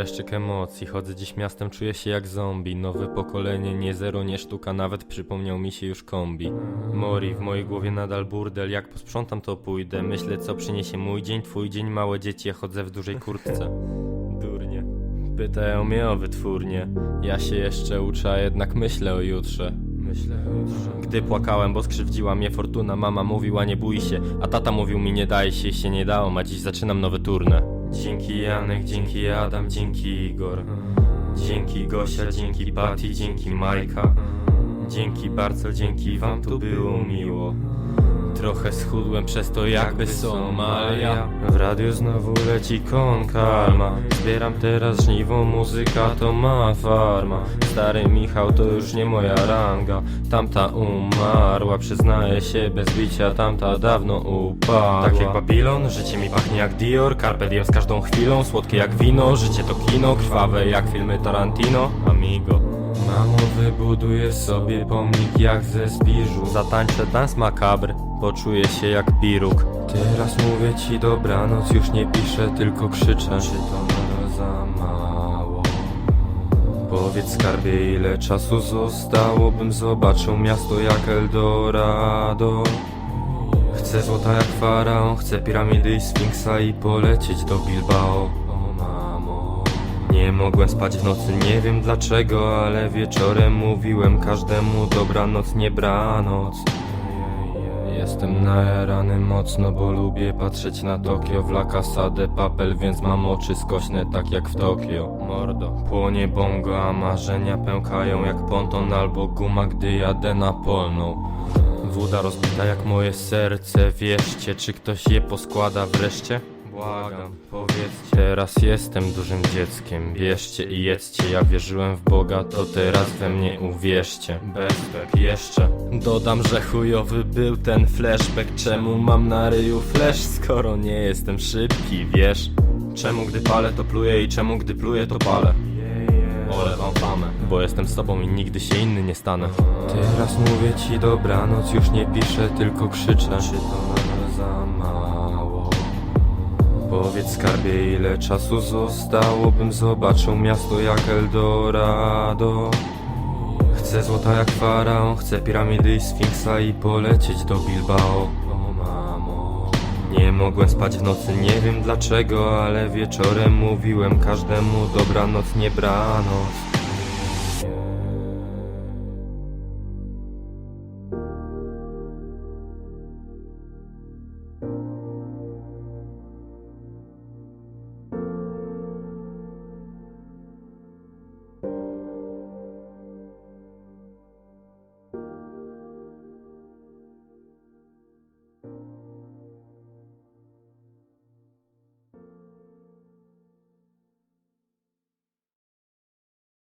dreszczyk emocji, chodzę dziś miastem, czuję się jak zombie. Nowe pokolenie, nie zero, nie sztuka, nawet przypomniał mi się już kombi. Mori, w mojej głowie nadal burdel, jak posprzątam to pójdę. Myślę co przyniesie mój dzień, twój dzień, małe dzieci, ja chodzę w dużej kurtce. Durnie. Pytają mnie o wytwórnię Ja się jeszcze uczę, a jednak myślę o jutrze. Myślę Gdy płakałem, bo skrzywdziła mnie fortuna. Mama mówiła nie bój się, a tata mówił mi nie daj się się nie dało A dziś zaczynam nowe turne Dzięki Janek, dzięki Adam, dzięki Igor. Dzięki Gosia, dzięki Patty, dzięki Majka. Dzięki bardzo, dzięki wam tu było miło Trochę schudłem przez to jakby Somalia W radiu znowu leci kon kalma Zbieram teraz żniwo, muzyka to ma farma. Stary Michał to już nie moja ranga. Tamta umarła, przyznaję się bez bicia Tamta dawno upadła. Tak jak Babilon, życie mi pachnie jak Dior. Carpe diem z każdą chwilą, słodkie jak wino. Życie to kino, krwawe jak filmy Tarantino. Amigo Mamo, wybuduję sobie pomnik jak ze zbiżu Zatańczę dans makabr, poczuję się jak piruk. Teraz mówię ci dobranoc, już nie piszę, tylko krzyczę. Czy to nadal za mało? Powiedz skarbie, ile czasu zostało, bym zobaczył miasto jak Eldorado. Chcę złota jak faraon, chcę piramidy i sfinksa i polecieć do Bilbao Nie mogłem spać w nocy, nie wiem dlaczego, ale wieczorem mówiłem każdemu dobranoc, nie branoc Jestem najarany mocno, bo lubię patrzeć na Tokio. W La Casa de Papel, więc mam oczy skośne tak jak w Tokio. Mordo, płonie bongo, a marzenia pękają jak ponton albo guma, gdy jadę na polną. Woda rozbita jak moje serce, wierzcie, czy ktoś je poskłada wreszcie? Błagam, powiedzcie. Teraz jestem dużym dzieckiem. Bierzcie i jedzcie. Ja wierzyłem w Boga To teraz we mnie uwierzcie. Bezpek. Jeszcze Dodam, że chujowy był ten flashback. Czemu mam na ryju flash Skoro nie jestem szybki, wiesz? Czemu gdy palę to pluję I czemu gdy pluję to palę? Olewam famę Bo jestem sobą i nigdy się inny nie stanę. Teraz mówię ci dobranoc Już nie piszę, tylko krzyczę. Czy to nadal za mało? Powiedz skarbie ile czasu zostało Bym zobaczył miasto jak Eldorado. Chcę złota jak faraon Chcę piramidy i sfinksa I polecieć do Bilbao. Nie mogłem spać w nocy, nie wiem dlaczego Ale wieczorem mówiłem każdemu Dobranoc, nie branoc